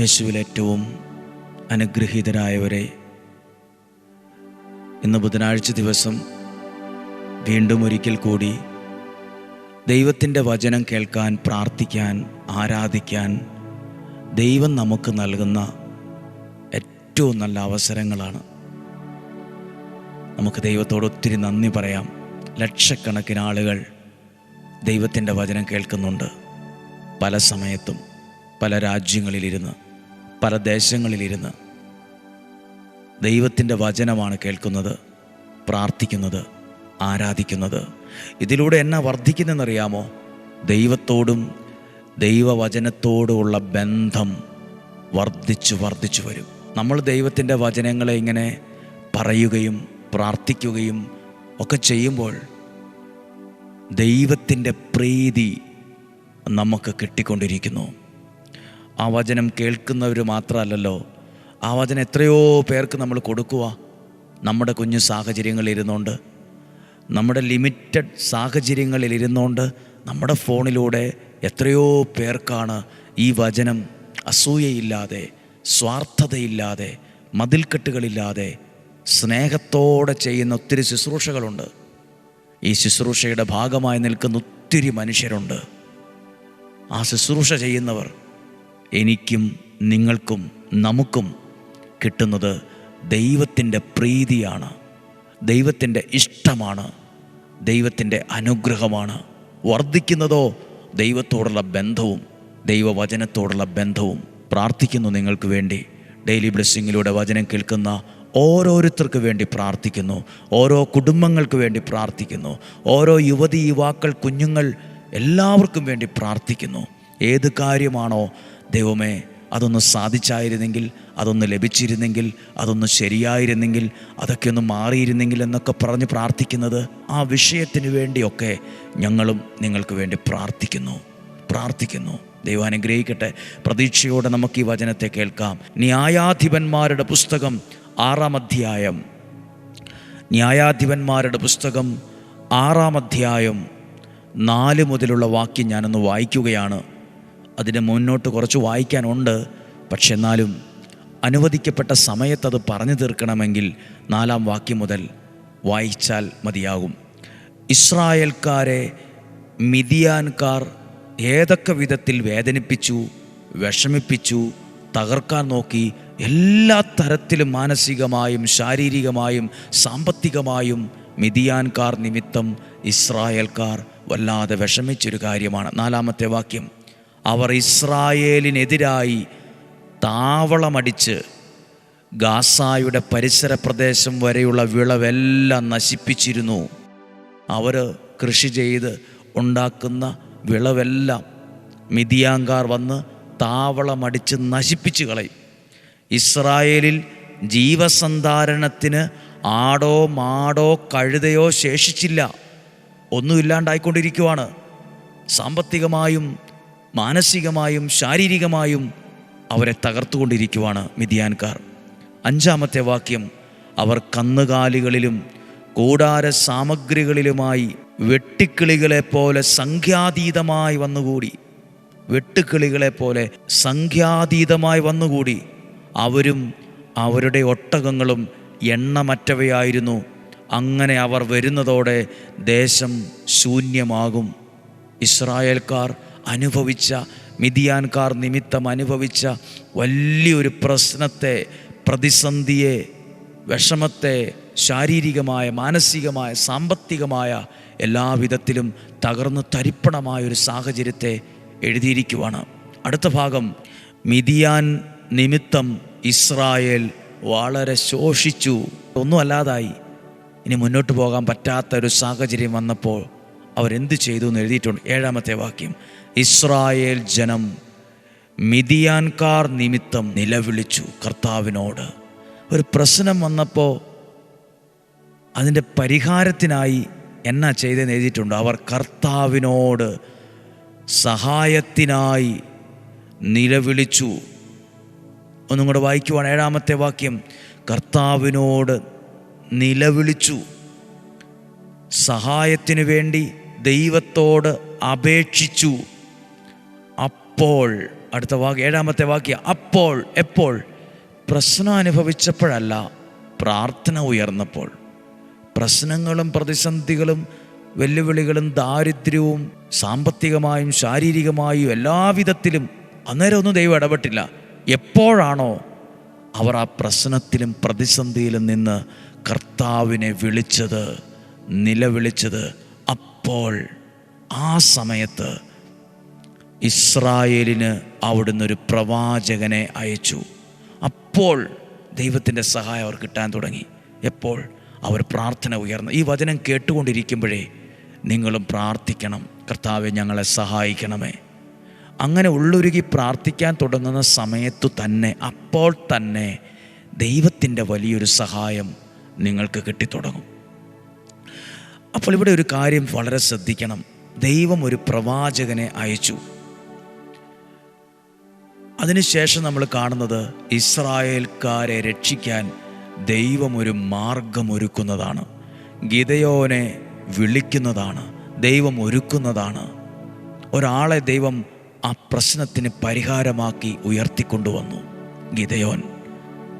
യേശുവിൽ ഏറ്റവും അനുഗ്രഹീതരായവരെ. ഇന്ന് ബുധനാഴ്ച ദിവസം വീണ്ടും ഒരിക്കൽ കൂടി ദൈവത്തിന്റെ വചനം കേൾക്കാൻ പ്രാർത്ഥിക്കാൻ ആരാധിക്കാൻ ദൈവം നമുക്ക് നൽകുന്ന ഏറ്റവും നല്ല അവസരങ്ങളാണ്. നമുക്ക് ദൈവത്തോട് ഒത്തിരി നന്ദി പറയാം. ലക്ഷക്കണക്കിന് ആളുകൾ ദൈവത്തിന്റെ വചനം കേൾക്കുന്നുണ്ട്. പല സമയത്തും പല രാജ്യങ്ങളിലിരുന്ന്. പല ദേശങ്ങളിലിരുന്ന് ദൈവത്തിന്റെ വചനമാണ് കേൾക്കുന്നത് പ്രാർത്ഥിക്കുന്നത് ആരാധിക്കുന്നത്. ഇതിലൂടെ എന്നാ വർദ്ധിക്കുന്നതെന്നറിയാമോ ദൈവത്തോടും ദൈവവചനത്തോടുമുള്ള ബന്ധം വർദ്ധിച്ചു വർദ്ധിച്ചു വരും. നമ്മൾ ദൈവത്തിന്റെ വചനങ്ങളെ ഇങ്ങനെ പറയുകയും പ്രാർത്ഥിക്കുകയും ഒക്കെ ചെയ്യുമ്പോൾ ദൈവത്തിന്റെ പ്രീതി നമുക്ക് കിട്ടിക്കൊണ്ടിരിക്കുന്നു. ആ വചനം കേൾക്കുന്നവർ മാത്രമല്ലല്ലോ. ആ വചനം എത്രയോ പേർക്ക് നമ്മൾ കൊടുക്കുക നമ്മുടെ കുഞ്ഞു സാഹചര്യങ്ങളിരുന്നുകൊണ്ട് നമ്മുടെ ലിമിറ്റഡ് സാഹചര്യങ്ങളിലിരുന്നുകൊണ്ട് നമ്മുടെ ഫോണിലൂടെ എത്രയോ പേർക്കാണ് ഈ വചനം അസൂയയില്ലാതെ സ്വാർത്ഥതയില്ലാതെ മതിൽക്കെട്ടുകളില്ലാതെ സ്നേഹത്തോടെ ചെയ്യുന്ന ഒത്തിരി ശുശ്രൂഷകളുണ്ട്. ഈ ശുശ്രൂഷയുടെ ഭാഗമായി നിൽക്കുന്ന ഒത്തിരി മനുഷ്യരുണ്ട്. ആ ശുശ്രൂഷ ചെയ്യുന്നവർ എനിക്കും നിങ്ങൾക്കും നമുക്കും കിട്ടുന്നത് ദൈവത്തിന്റെ പ്രീതിയാണ്. ദൈവത്തിന്റെ ഇഷ്ടമാണ്. ദൈവത്തിന്റെ അനുഗ്രഹമാണ്. വർദ്ധിക്കുന്നതോ ദൈവത്തോടുള്ള ബന്ധവും ദൈവവചനത്തോടുള്ള ബന്ധവും പ്രാർത്ഥിക്കുന്നു നിങ്ങൾക്ക് വേണ്ടി. ഡെയിലി ബ്ലെസ്സിങ്ങിലൂടെ വചനം കേൾക്കുന്ന ഓരോരുത്തർക്ക് വേണ്ടി പ്രാർത്ഥിക്കുന്നു. ഓരോ കുടുംബങ്ങൾക്ക് വേണ്ടി പ്രാർത്ഥിക്കുന്നു. ഓരോ യുവതി യുവാക്കൾ കുഞ്ഞുങ്ങൾ എല്ലാവർക്കും വേണ്ടി പ്രാർത്ഥിക്കുന്നു. ഏത് കാര്യമാണോ ദൈവമേ അതൊന്ന് സാധിച്ചായിരുന്നെങ്കിൽ അതൊന്ന് ലഭിച്ചിരുന്നെങ്കിൽ അതൊന്ന് ശരിയായിരുന്നെങ്കിൽ അതൊക്കെ ഒന്ന് മാറിയിരുന്നെങ്കിൽ എന്നൊക്കെ പറഞ്ഞ് പ്രാർത്ഥിക്കുന്നത് ആ വിഷയത്തിന് വേണ്ടിയൊക്കെ ഞങ്ങളും നിങ്ങൾക്ക് വേണ്ടി പ്രാർത്ഥിക്കുന്നു. പ്രാർത്ഥിക്കുന്നു. ദൈവം അനുഗ്രഹിക്കട്ടെ. പ്രതീക്ഷയോടെ നമുക്ക് ഈ വചനത്തെ കേൾക്കാം. ന്യായാധിപന്മാരുടെ പുസ്തകം ആറാം അധ്യായം. ന്യായാധിപന്മാരുടെ പുസ്തകം ആറാം അധ്യായം നാല് മുതലുള്ള വാക്യം ഞാനൊന്ന് വായിക്കുകയാണ്. അതിന് മുന്നോട്ട് കുറച്ച് വായിക്കാനുണ്ട്. പക്ഷെ എന്നാലും അനുവദിക്കപ്പെട്ട സമയത്ത് സമയത്തത് പറഞ്ഞു തീർക്കണമെങ്കിൽ നാലാം വാക്യം മുതൽ വായിച്ചാൽ മതിയാകും. ഇസ്രായേൽക്കാരെ മിതിയാൻകാർ ഏതൊക്കെ വിധത്തിൽ വേദനിപ്പിച്ചു വിഷമിപ്പിച്ചു തകർക്കാൻ നോക്കി എല്ലാ തരത്തിലും മാനസികമായും ശാരീരികമായും സാമ്പത്തികമായും മിതിയാൻകാർ നിമിത്തം ഇസ്രായേൽക്കാർ വല്ലാതെ വിഷമിച്ചൊരു കാര്യമാണ്. നാലാമത്തെ വാക്യം. അവർ ഇസ്രായേലിനെതിരായി താവളമടിച്ച് ഗാസായുടെ പരിസര പ്രദേശം വരെയുള്ള വിളവെല്ലാം നശിപ്പിച്ചിരുന്നു. അവർ കൃഷി ചെയ്ത് ഉണ്ടാക്കുന്ന വിളവെല്ലാം മിതിയാങ്കാർ വന്ന് താവളമടിച്ച് നശിപ്പിച്ചു കളയും. ഇസ്രായേലിൽ ജീവസന്ധാരണത്തിന് ആടോ മാടോ കഴുതയോ ശേഷിച്ചില്ല. ഒന്നുമില്ലാണ്ടായിക്കൊണ്ടിരിക്കുവാണ് സാമ്പത്തികമായും മാനസികമായും ശാരീരികമായും അവരെ തകർത്തുകൊണ്ടിരിക്കുവാണ് മിതിയാൻകാർ അഞ്ചാമത്തെ വാക്യം അവർ കന്നുകാലികളിലും കൂടാര സാമഗ്രികളിലുമായി വെട്ടിക്കിളികളെ പോലെ സംഖ്യാതീതമായി വന്നുകൂടി. വെട്ടുക്കിളികളെ പോലെ സംഖ്യാതീതമായി വന്നുകൂടി. അവരും അവരുടെ ഒട്ടകങ്ങളും എണ്ണമറ്റവയായിരുന്നു. അങ്ങനെ അവർ വരുന്നതോടെ ദേശം ശൂന്യമാകും. ഇസ്രായേൽക്കാർ അനുഭവിച്ച മിതിയാൻകാർ നിമിത്തം അനുഭവിച്ച വലിയൊരു പ്രശ്നത്തെ പ്രതിസന്ധിയെ വിഷമത്തെ ശാരീരികമായ മാനസികമായ സാമ്പത്തികമായ എല്ലാവിധത്തിലും തകർന്ന് തരിപ്പണമായ ഒരു സാഹചര്യത്തെ എഴുതിയിരിക്കുവാണ്. അടുത്ത ഭാഗം മിതിയാൻ നിമിത്തം ഇസ്രായേൽ വളരെ ശോഷിച്ചു. ഒന്നും അല്ലാതായി ഇനി മുന്നോട്ട് പോകാൻ പറ്റാത്ത ഒരു സാഹചര്യം വന്നപ്പോൾ അവരെന്ത് ചെയ്തു എന്ന് എഴുതിയിട്ടുണ്ട്. ഏഴാമത്തെ വാക്യം. ഇസ്രായേൽ ജനം മിതിയാൻകാർ നിമിത്തം നിലവിളിച്ചു കർത്താവിനോട്. ഒരു പ്രശ്നം വന്നപ്പോൾ അതിന്റെ പരിഹാരത്തിനായി എന്നാ ചെയ്തെന്ന് എഴുതിയിട്ടുണ്ട്. അവർ കർത്താവിനോട് സഹായത്തിനായി നിലവിളിച്ചു. ഒന്നും കൂടെ വായിക്കുവാണ്. ഏഴാമത്തെ വാക്യം. കർത്താവിനോട് നിലവിളിച്ചു. സഹായത്തിനു വേണ്ടി ദൈവത്തോട് അപേക്ഷിച്ചു. അപ്പോൾ അടുത്ത വാക്യം ഏഴാമത്തെ വാക്യം അപ്പോൾ എപ്പോൾ? പ്രശ്നം അനുഭവിച്ചപ്പോഴല്ല പ്രാർത്ഥന ഉയർന്നപ്പോൾ. പ്രശ്നങ്ങളും പ്രതിസന്ധികളും വെല്ലുവിളികളും ദാരിദ്ര്യവും സാമ്പത്തികമായും ശാരീരികമായും എല്ലാവിധത്തിലും അന്നേരം ഒന്നും ദൈവം ഇടപെട്ടില്ല. എപ്പോഴാണോ അവർ ആ പ്രശ്നത്തിലും പ്രതിസന്ധിയിലും നിന്ന് കർത്താവിനെ വിളിച്ചത് നിലവിളിച്ചത് അപ്പോൾ ആ സമയത്ത് ഇസ്രായേലിന് അവിടുന്ന് ഒരു പ്രവാചകനെ അയച്ചു. അപ്പോൾ ദൈവത്തിന്റെ സഹായം അവർ കിട്ടാൻ തുടങ്ങി. എപ്പോൾ അവർ പ്രാർത്ഥന ഉയർന്നു. ഈ വചനം കേട്ടുകൊണ്ടിരിക്കുമ്പോഴേ നിങ്ങളും പ്രാർത്ഥിക്കണം. കർത്താവെ ഞങ്ങളെ സഹായിക്കണമേ. അങ്ങനെ ഉള്ളൊരുകി പ്രാർത്ഥിക്കാൻ തുടങ്ങുന്ന സമയത്തു തന്നെ അപ്പോൾ തന്നെ ദൈവത്തിന്റെ വലിയൊരു സഹായം നിങ്ങൾക്ക് കിട്ടിത്തുടങ്ങും. അപ്പോൾ ഇവിടെ ഒരു കാര്യം വളരെ ശ്രദ്ധിക്കണം. ദൈവം ഒരു പ്രവാചകനെ അയച്ചു. അതിനുശേഷം നമ്മൾ കാണുന്നത് ഇസ്രായേൽക്കാരെ രക്ഷിക്കാൻ ദൈവം ഒരു മാർഗമൊരുക്കുന്നതാണ്. ഗിതയോനെ വിളിക്കുന്നതാണ് ദൈവം ഒരുക്കുന്നതാണ്. ഒരാളെ ദൈവം ആ പ്രശ്നത്തിന് പരിഹാരമാക്കി ഉയർത്തിക്കൊണ്ടുവന്നു ഗിതയോൻ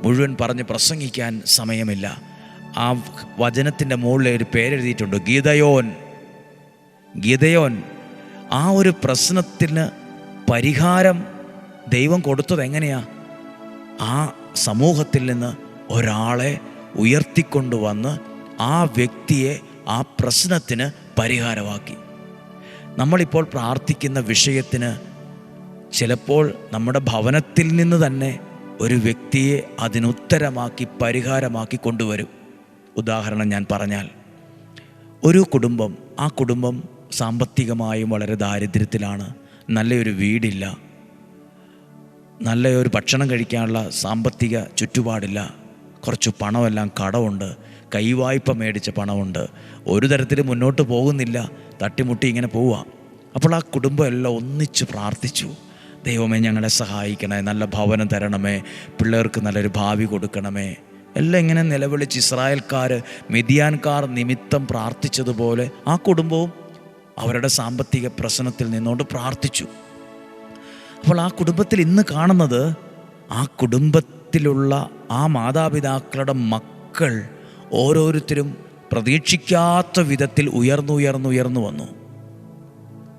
മുഴുവൻ പറഞ്ഞ് പ്രസംഗിക്കാൻ സമയമില്ല. ആ വചനത്തിന്റെ മുകളിൽ ഒരു പേരെഴുതിയിട്ടുണ്ട്. ഗീതയോൻ ഗീതയോൻ ആ ഒരു പ്രശ്നത്തിന് പരിഹാരം ദൈവം കൊടുത്തത് എങ്ങനെയാ? ആ സമൂഹത്തിൽ നിന്ന് ഒരാളെ ഉയർത്തിക്കൊണ്ടുവന്ന് ആ വ്യക്തിയെ ആ പ്രശ്നത്തിന് പരിഹാരമാക്കി. നമ്മളിപ്പോൾ പ്രാർത്ഥിക്കുന്ന വിഷയത്തിന് ചിലപ്പോൾ നമ്മുടെ ഭവനത്തിൽ നിന്ന് തന്നെ ഒരു വ്യക്തിയെ അതിനുത്തരമാക്കി പരിഹാരമാക്കി കൊണ്ടുവരും. ഉദാഹരണം ഞാൻ പറഞ്ഞാൽ ഒരു കുടുംബം ആ കുടുംബം സാമ്പത്തികമായും വളരെ ദാരിദ്ര്യത്തിലാണ് നല്ലൊരു വീടില്ല നല്ലൊരു ഭക്ഷണം കഴിക്കാനുള്ള സാമ്പത്തിക ചുറ്റുപാടില്ല കുറച്ച് പണമെല്ലാം കടമുണ്ട് കൈവായ്പ മേടിച്ച പണമുണ്ട് ഒരു തരത്തിൽ മുന്നോട്ട് പോകുന്നില്ല തട്ടിമുട്ടി ഇങ്ങനെ പോവുക. അപ്പോൾ ആ കുടുംബം എല്ലാം ഒന്നിച്ച് പ്രാർത്ഥിച്ചു ദൈവമേ ഞങ്ങളെ സഹായിക്കണേ നല്ല ഭവനം തരണമേ പിള്ളേർക്ക് നല്ലൊരു ഭാവി കൊടുക്കണമേ എല്ലാം ഇങ്ങനെ നിലവിളിച്ച് ഇസ്രായേൽക്കാർ മെതിയാൻകാർ നിമിത്തം പ്രാർത്ഥിച്ചതുപോലെ ആ കുടുംബവും അവരുടെ സാമ്പത്തിക പ്രശ്നത്തിൽ നിന്നുകൊണ്ട് പ്രാർത്ഥിച്ചു. അപ്പോൾ ആ കുടുംബത്തിൽ ഇന്ന് കാണുന്നത് ആ കുടുംബത്തിലുള്ള ആ മാതാപിതാക്കളുടെ മക്കൾ ഓരോരുത്തരും പ്രതീക്ഷിക്കാത്ത വിധത്തിൽ ഉയർന്നുയർന്നുയർന്നു ഉയർന്നു ഉയർന്നു വന്നു.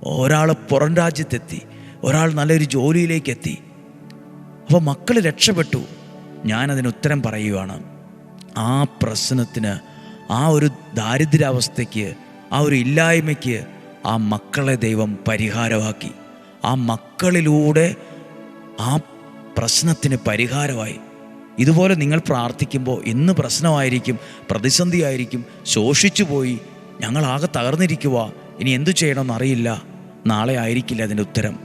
ഒരാൾ പുറം രാജ്യത്തെത്തി ഒരാൾ നല്ലൊരു ജോലിയിലേക്കെത്തി. അപ്പോൾ മക്കൾ രക്ഷപ്പെട്ടു. ഞാനതിന് ഉത്തരം പറയുവാണ്. ആ പ്രശ്നത്തിന് ആ ഒരു ദാരിദ്ര്യാവസ്ഥയ്ക്ക് ആ ഒരു ഇല്ലായ്മയ്ക്ക് ആ മക്കളെ ദൈവം പരിഹാരമാക്കി. ആ മക്കളിലൂടെ ആ പ്രശ്നത്തിന് പരിഹാരമായി. ഇതുപോലെ നിങ്ങൾ പ്രാർത്ഥിക്കുമ്പോൾ ഇന്ന് പ്രശ്നമായിരിക്കും പ്രതിസന്ധിയായിരിക്കും ശോഷിച്ചു പോയി ഞങ്ങളാകെ തകർന്നിരിക്കുക ഇനി എന്തു ചെയ്യണമെന്ന് അറിയില്ല. നാളെ ആയിരിക്കില്ല അതിന്റെ ഉത്തരം.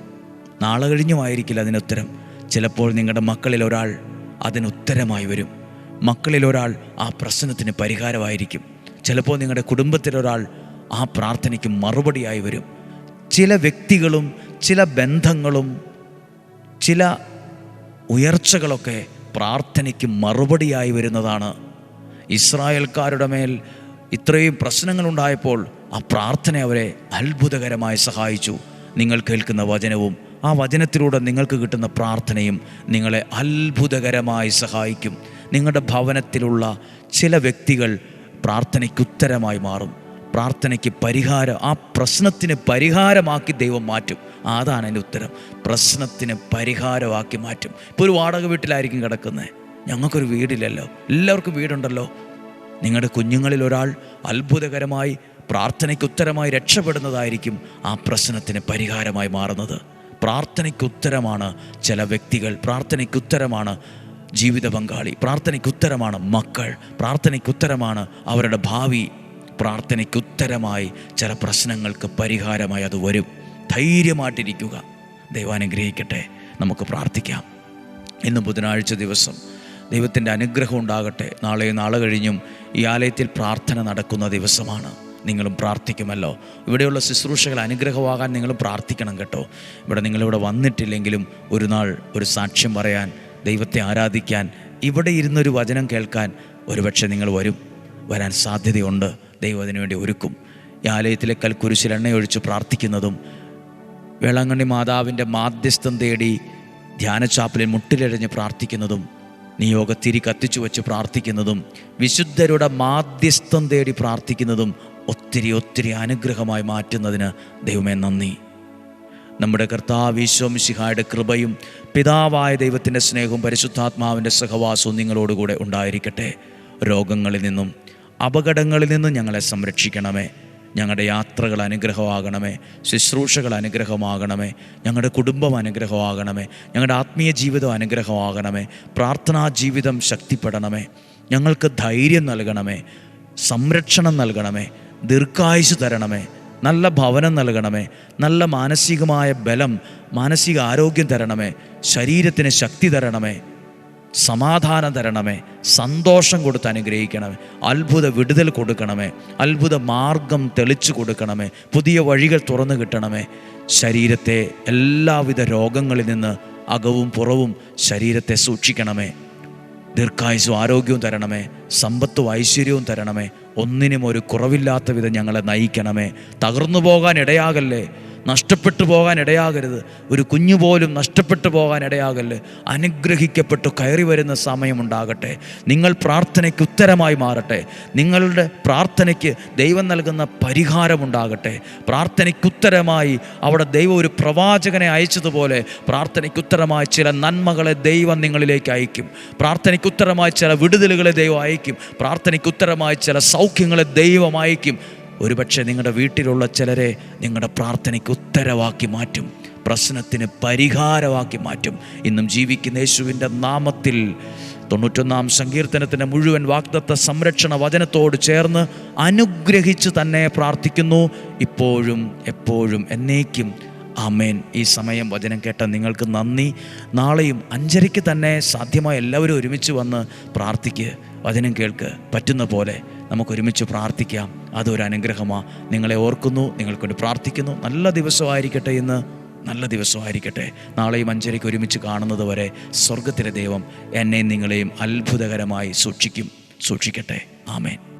നാളെ കഴിഞ്ഞുമായിരിക്കില്ല അതിന്റെ ഉത്തരം. ചിലപ്പോൾ നിങ്ങളുടെ മക്കളിൽ ഒരാൾ അതിന് ഉത്തരമായി വരും. മക്കളിൽ ഒരാൾ ആ പ്രശ്നത്തിന് പരിഹാരമായിരിക്കും. ചിലപ്പോൾ നിങ്ങളുടെ കുടുംബത്തിലൊരാൾ ആ പ്രാർത്ഥനയ്ക്ക് മറുപടിയായി വരും. ചില വ്യക്തികളും ചില ബന്ധങ്ങളും ചില ഉയർച്ചകളൊക്കെ പ്രാർത്ഥനയ്ക്ക് മറുപടിയായി വരുന്നതാണ്. ഇസ്രായേൽക്കാരുടെ മേൽ ഇത്രയും പ്രശ്നങ്ങളുണ്ടായപ്പോൾ ആ പ്രാർത്ഥന അവരെ അത്ഭുതകരമായി സഹായിച്ചു. നിങ്ങൾ കേൾക്കുന്ന വചനവും ആ വചനത്തിലൂടെ നിങ്ങൾക്ക് കിട്ടുന്ന പ്രാർത്ഥനയും നിങ്ങളെ അത്ഭുതകരമായി സഹായിക്കും. നിങ്ങളുടെ ഭവനത്തിലുള്ള ചില വ്യക്തികൾ പ്രാർത്ഥനയ്ക്ക് ഉത്തരമായി മാറും. പ്രാർത്ഥനയ്ക്ക് പരിഹാരം ആ പ്രശ്നത്തിന് പരിഹാരമാക്കി ദൈവം മാറ്റും. അതാണ് എന്റെ ഉത്തരം. പ്രശ്നത്തിന് പരിഹാരമാക്കി മാറ്റും. ഇപ്പോൾ ഒരു വാടക വീട്ടിലായിരിക്കും കിടക്കുന്നത് ഞങ്ങൾക്കൊരു വീടില്ലല്ലോ. എല്ലാവർക്കും വീടുണ്ടല്ലോ. നിങ്ങളുടെ കുഞ്ഞുങ്ങളിൽ ഒരാൾ അത്ഭുതകരമായി പ്രാർത്ഥനയ്ക്ക് ഉത്തരമായി രക്ഷപ്പെടുന്നതായിരിക്കും ആ പ്രശ്നത്തിന് പരിഹാരമായി മാറുന്നത്. പ്രാർത്ഥനയ്ക്ക് ഉത്തരമാണ് ചില വ്യക്തികൾ. പ്രാർത്ഥനയ്ക്ക് ഉത്തരമാണ് ജീവിത പങ്കാളി. പ്രാർത്ഥനയ്ക്ക് ഉത്തരമാണ് മക്കൾ. പ്രാർത്ഥനയ്ക്ക് ഉത്തരമാണ് അവരുടെ ഭാവി. പ്രാർത്ഥനയ്ക്ക് ഉത്തരമായി ചില പ്രശ്നങ്ങൾക്ക് പരിഹാരമായി അത് വരും. ധൈര്യമായിട്ടിരിക്കുക. ദൈവാനുഗ്രഹിക്കട്ടെ. നമുക്ക് പ്രാർത്ഥിക്കാം. ഇന്ന് ബുധനാഴ്ച ദിവസം ദൈവത്തിന്റെ അനുഗ്രഹം ഉണ്ടാകട്ടെ. നാളെ നാളെ കഴിഞ്ഞും ഈ ആലയത്തിൽ പ്രാർത്ഥന നടക്കുന്ന ദിവസമാണ്. നിങ്ങളും പ്രാർത്ഥിക്കുമല്ലോ. ഇവിടെയുള്ള ശുശ്രൂഷകൾ അനുഗ്രഹമാകാൻ നിങ്ങൾ പ്രാർത്ഥിക്കണം കേട്ടോ. ഇവിടെ നിങ്ങളിവിടെ വന്നിട്ടില്ലെങ്കിലും ഒരു നാൾ ഒരു സാക്ഷ്യം പറയാൻ ദൈവത്തെ ആരാധിക്കാൻ ഇവിടെ ഇരുന്നൊരു വചനം കേൾക്കാൻ ഒരുപക്ഷെ നിങ്ങൾ വരും. വരാൻ സാധ്യതയുണ്ട്. ദൈവം അതിനു വേണ്ടി ഒരുക്കും. ഈ ആലയത്തിലെ കൽക്കുരിശിൽ എണ്ണയൊഴിച്ച് പ്രാർത്ഥിക്കുന്നതും വേളാങ്കണ്ണി മാതാവിന്റെ മാധ്യസ്ഥം തേടി ധ്യാനച്ചാപ്പലിൽ മുട്ടിലെഴഞ്ഞ് പ്രാർത്ഥിക്കുന്നതും നിയോഗത്തിരി കത്തിച്ചു വെച്ച് പ്രാർത്ഥിക്കുന്നതും വിശുദ്ധരുടെ മാധ്യസ്ഥം തേടി പ്രാർത്ഥിക്കുന്നതും ഒത്തിരി ഒത്തിരി അനുഗ്രഹമായി മാറ്റുന്നതിന് ദൈവമേ നന്ദി. നമ്മുടെ കർത്താവ് ഈശോമിശിഹായുടെ കൃപയും പിതാവായ ദൈവത്തിന്റെ സ്നേഹവും പരിശുദ്ധാത്മാവിന്റെ സഹവാസവും നിങ്ങളോടുകൂടെ ഉണ്ടായിരിക്കട്ടെ. രോഗങ്ങളിൽ നിന്നും അപകടങ്ങളിൽ നിന്നും ഞങ്ങളെ സംരക്ഷിക്കണമേ. ഞങ്ങളുടെ യാത്രകൾ അനുഗ്രഹമാകണമേ. ശുശ്രൂഷകൾ അനുഗ്രഹമാകണമേ. ഞങ്ങളുടെ കുടുംബം അനുഗ്രഹമാകണമേ. ഞങ്ങളുടെ ആത്മീയ ജീവിതം അനുഗ്രഹമാകണമേ. പ്രാർത്ഥനാ ജീവിതം ശക്തിപ്പെടണമേ. ഞങ്ങൾക്ക് ധൈര്യം നൽകണമേ. സംരക്ഷണം നൽകണമേ. ദീർഘായുസ് തരണമേ. നല്ല ഭവനം നൽകണമേ. നല്ല മാനസികമായ ബലം മാനസിക ആരോഗ്യം തരണമേ. ശരീരത്തിന് ശക്തി തരണമേ. സമാധാനം തരണമേ. സന്തോഷം കൊടുത്ത് അനുഗ്രഹിക്കണമേ. അത്ഭുത വിടുതൽ കൊടുക്കണമേ. അത്ഭുത മാർഗം തെളിച്ചു കൊടുക്കണമേ. പുതിയ വഴികൾ തുറന്നു കിട്ടണമേ. ശരീരത്തെ എല്ലാവിധ രോഗങ്ങളിൽ നിന്ന് അകവും പുറവും ശരീരത്തെ സൂക്ഷിക്കണമേ. ദീർഘായുസും ആരോഗ്യവും തരണമേ സമ്പത്തും ഐശ്വര്യവും തരണമേ ഒന്നിനും ഒരു കുറവില്ലാത്ത വിധം ഞങ്ങളെ നയിക്കണമേ. തകർന്നു പോകാൻ ഇടയാകല്ലേ നഷ്ടപ്പെട്ടു പോകാൻ ഇടയാകരുത്. ഒരു കുഞ്ഞു പോലും നഷ്ടപ്പെട്ടു പോകാൻ ഇടയാകല്ല്. അനുഗ്രഹിക്കപ്പെട്ടു കയറി വരുന്ന സമയമുണ്ടാകട്ടെ നിങ്ങൾ പ്രാർത്ഥനയ്ക്ക് ഉത്തരമായി മാറട്ടെ. നിങ്ങളുടെ പ്രാർത്ഥനയ്ക്ക് ദൈവം നൽകുന്ന പരിഹാരമുണ്ടാകട്ടെ പ്രാർത്ഥനയ്ക്ക് ഉത്തരമായി അവിടെ ദൈവം ഒരു പ്രവാചകനെ അയച്ചതുപോലെ പ്രാർത്ഥനയ്ക്ക് ഉത്തരമായി ചില നന്മകളെ ദൈവം നിങ്ങളിലേക്ക് അയക്കും. പ്രാർത്ഥനയ്ക്ക് ഉത്തരമായി ചില വിടുതലുകളെ ദൈവം അയക്കും. പ്രാർത്ഥനയ്ക്ക് ഉത്തരമായി ചില സൗഖ്യങ്ങളെ ദൈവം അയക്കും. ഒരുപക്ഷെ നിങ്ങളുടെ വീട്ടിലുള്ള ചിലരെ നിങ്ങളുടെ പ്രാർത്ഥനയ്ക്ക് ഉത്തരവാക്കി മാറ്റും പ്രശ്നത്തിന് പരിഹാരമാക്കി മാറ്റും. ഇന്നും ജീവിക്കുന്ന യേശുവിന്റെ നാമത്തിൽ തൊണ്ണൂറ്റൊന്നാം സങ്കീർത്തനത്തിന്റെ മുഴുവൻ വാഗ്ദത്ത സംരക്ഷണ വചനത്തോട് ചേർന്ന് അനുഗ്രഹിച്ച് തന്നെ പ്രാർത്ഥിക്കുന്നു. ഇപ്പോഴും എപ്പോഴും എന്നേക്കും. ആമേൻ. ഈ സമയം വചനം കേട്ട നിങ്ങൾക്ക് നന്ദി. നാളെയും അഞ്ചരയ്ക്ക് തന്നെ സാധ്യമായ എല്ലാവരും ഒരുമിച്ച് വന്ന് പ്രാർത്ഥിക്കുക വചനം കേൾക്ക്. പറ്റുന്ന പോലെ നമുക്ക് ഒരുമിച്ച് പ്രാർത്ഥിക്കാം. അതൊരു അനുഗ്രഹമാണ് നിങ്ങളെ ഓർക്കുന്നു നിങ്ങൾക്കൊണ്ട് പ്രാർത്ഥിക്കുന്നു. നല്ല ദിവസമായിരിക്കട്ടെ എന്ന് നല്ല ദിവസമായിരിക്കട്ടെ. നാളെയും അഞ്ചരയ്ക്ക് ഒരുമിച്ച് കാണുന്നത് വരെ സ്വർഗത്തിലെ ദൈവം എന്നെയും നിങ്ങളെയും അത്ഭുതകരമായി സൂക്ഷിക്കും. സൂക്ഷിക്കട്ടെ. ആമേൻ.